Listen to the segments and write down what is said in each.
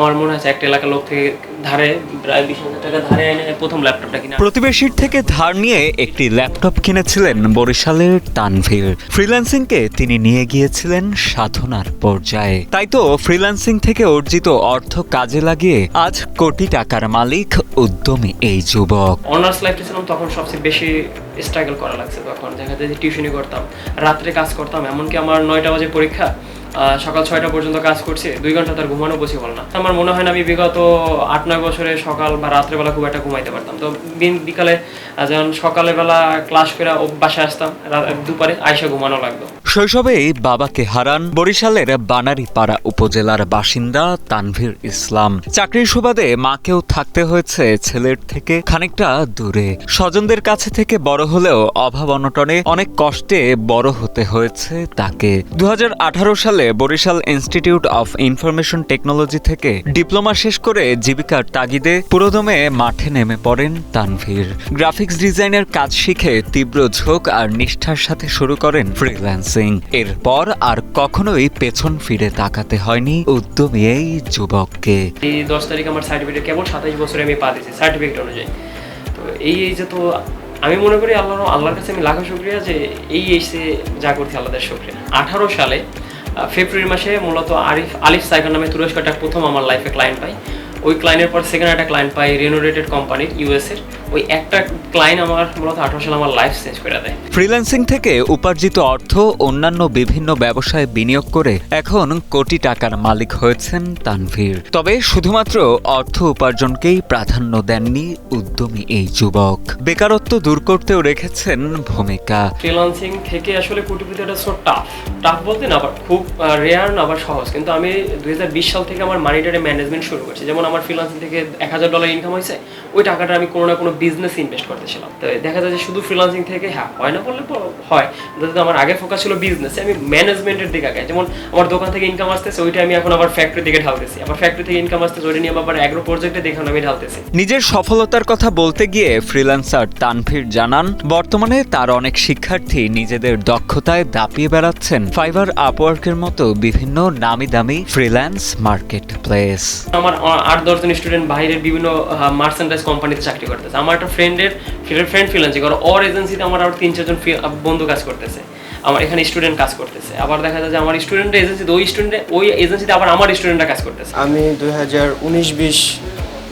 আমার মনে হচ্ছে একটা এলাকার লোক থেকে ধারে প্রায় বিশ হাজার টাকা ধারে এনে প্রথম ল্যাপটপটা কিনা প্রতিবেশীর থেকে ধার নিয়ে একটি ল্যাপটপ কিনেছিলেন বরিশালের তানভীর। ফ্রিল্যান্সিংকে তিনি নিয়ে গিয়েছিলেন সাধনার পর্যায়ে। তাই তো ফ্রিল্যান্সিং থেকে অর্জিত অর্থ কাজে লাগিয়ে আজ কোটি টাকার মালিক উদ্যমী এই যুবক। অনার্স লাইফে ছিলাম তখন সবচেয়ে বেশি স্ট্রাগল করা লাগছে তখন। দেখা যায় যে টিউশনি করতাম রাত্রে কাজ করতাম এমনকি আমার নয়টা বাজে পরীক্ষা সকাল ছয়টা পর্যন্ত কাজ করছি, দুই ঘণ্টা তার ঘুমানো পসিবল না। আমার মনে হয় না আমি বিগত আট, নয় বছরে সকাল বা রাত্রেবেলা খুব একটা ঘুমাইতে পারতাম। তো বিকালে যেমন সকালবেলা ক্লাস করে বাসায় আসতাম দুপুরে আইসা ঘুমানো লাগতো। শৈশবেই বাবাকে হারান, বরিশালের বানারীপাড়া উপজেলার বাসিন্দা তানভীর ইসলাম। চাকরির সুবাদে মাকেও থাকতে হয়েছে ছেলের থেকে খানিকটা দূরে। স্বজনদের কাছে থেকে বড় হলেও অভাব অনটনে অনেক কষ্টে বড় হতে হয়েছে তাকে। দু হাজার আঠারো সালে Barishal Institute of Information Technology থেকে ডিপ্লোমা শেষ করে জীবিকার তাগিদে পুরোদমে মাঠে নেমে পড়েন তানভীর। গ্রাফিক্স ডিজাইনের কাজ শিখে তীব্র ঝোঁক আর নিষ্ঠার সাথে শুরু করেন ফ্রিল্যান্সিং এরপর আর কখনোই পেছন ফিরে তাকাতে হয়নি উদ্যমী এই যুবককে। এই দশ তারিখ আমার সার্টিফিকেট কেবল সাতাইশ বছরে আমি পা দিয়েছি সার্টিফিকেট অনুযায়ী। তো এই যে তো আমি মনে করি আল্লাহ আল্লাহর কাছে আমি লাখো শুক্রিয়া যে এই এসে যা করছি আল্লাহদের শুক্রিয়া। আঠারো সালে ফেব্রুয়ারি মাসে মূলত আরিফ আলিফ সাইফার নামে তুরস্কটা প্রথম আমার লাইফে ক্লায়েন্ট পাই। ওই ক্লায়েন্টের পর সেকেন্ড একটা ক্লায়েন্ট পাই রেনোরেটেড কোম্পানির ইউএসের ওই একটা ক্লায়েন্ট আমার মূলত আঠারো সালে আমার লাইফ চেঞ্জ করে দেয়। ফ্রিল্যান্সিং থেকে উপার্জিত অর্থ অন্যান্য বিভিন্ন ব্যবসায় বিনিয়োগ করে এখন কোটি টাকার মালিক হয়েছেন তানভীর। তবে শুধুমাত্র অর্থ উপার্জনকেই প্রাধান্য দেননি উদ্যমী এই যুবক। বেকারত্ব দূর করতেও রেখেছেন ভূমিকা। ফ্রিল্যান্সিং থেকে আসলে কোটিপতি এটা সো টাফ টাফ বলতে না আবার খুব রেয়ার না আবার সহজ। কিন্তু আমি দুই হাজার বিশ সাল থেকে আমার মানিটারি ম্যানেজমেন্ট শুরু করছি। যেমন আমার ফ্রিলান্সিং থেকে এক হাজার ডলার ইনকাম হয়েছে, ওই টাকাটা আমি কোনো না কোনো বিজনেস ইনভেস্ট করতেছিলাম তো দেখা যায় যে শুধু ফ্রিলান্সিং থেকে হ্যাঁ হয় না বললে হয়। কিন্তু আমার আগে ফোকাস ছিল বিজনেসে আমি ম্যানেজমেন্টের দিকে আগে যেমন আমার দোকান থেকে ইনকাম আসতেছে, ওইটা আমি এখন আবার ফ্যাক্টরি দিকে ঢালতেছি। আবার ফ্যাক্টরি থেকে ইনকাম আসতেছে, ওইটা নিয়ে আবার অ্যাগ্রো প্রজেক্টে দেখে আমি ঢালতেছি। নিজের সফলতার কথা বলতে গিয়ে ফ্রিল্যান্সার তানভীর জানান, বর্তমানে তার অনেক শিক্ষার্থী নিজেদের দক্ষতায় দাপিয়ে বেড়াচ্ছেন। ফাইবার আপওয়ার্কের মতো বিভিন্ন নামি দামি ফ্রিল্যান্স মার্কেট প্লেস আমার আট দশজন স্টুডেন্ট বাইরের বিভিন্ন মার্চেন্ডাইজ কোম্পানিতে চাকরি করতেছে। আমার একটা ফ্রেন্ডের ফ্রেন্ড ফ্রিল্যান্সিং করে ওর এজেন্সিতে আমার আরও তিন চারজন বন্ধু কাজ করতেছে। আমার এখানে স্টুডেন্ট কাজ করতেছে। আবার দেখা যায় যে আমার স্টুডেন্টের এজেন্সিতে ওই স্টুডেন্ট ওই এজেন্সিতে আবার আমার স্টুডেন্টরা কাজ করতেছে। আমি দুই হাজার উনিশ বিশ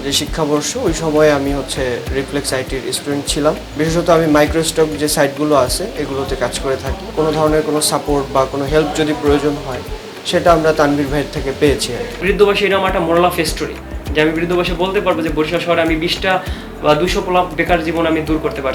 যে শিক্ষাবর্ষ ওই সময় আমি হচ্ছে রিফ্লেক্স আইটির স্টুডেন্ট ছিলাম। বিশেষত আমি মাইক্রোস্টক যে সাইটগুলো আছে এগুলোতে কাজ করে থাকি। কোনো ধরনের কোনো সাপোর্ট বা কোনো হেল্প যদি প্রয়োজন হয় সেটা আমরা তানবির ভাইয়ের থেকে পেয়েছি। বৃদ্ধবাসী এটা একটা মোরাল অফ যে আমি বৃদ্ধবাসী বলতে পারব যে বরিশাল শহরে আমি বিশটা বা দুশো পোলা বেকার জীবন আমি দূর করতে পারছি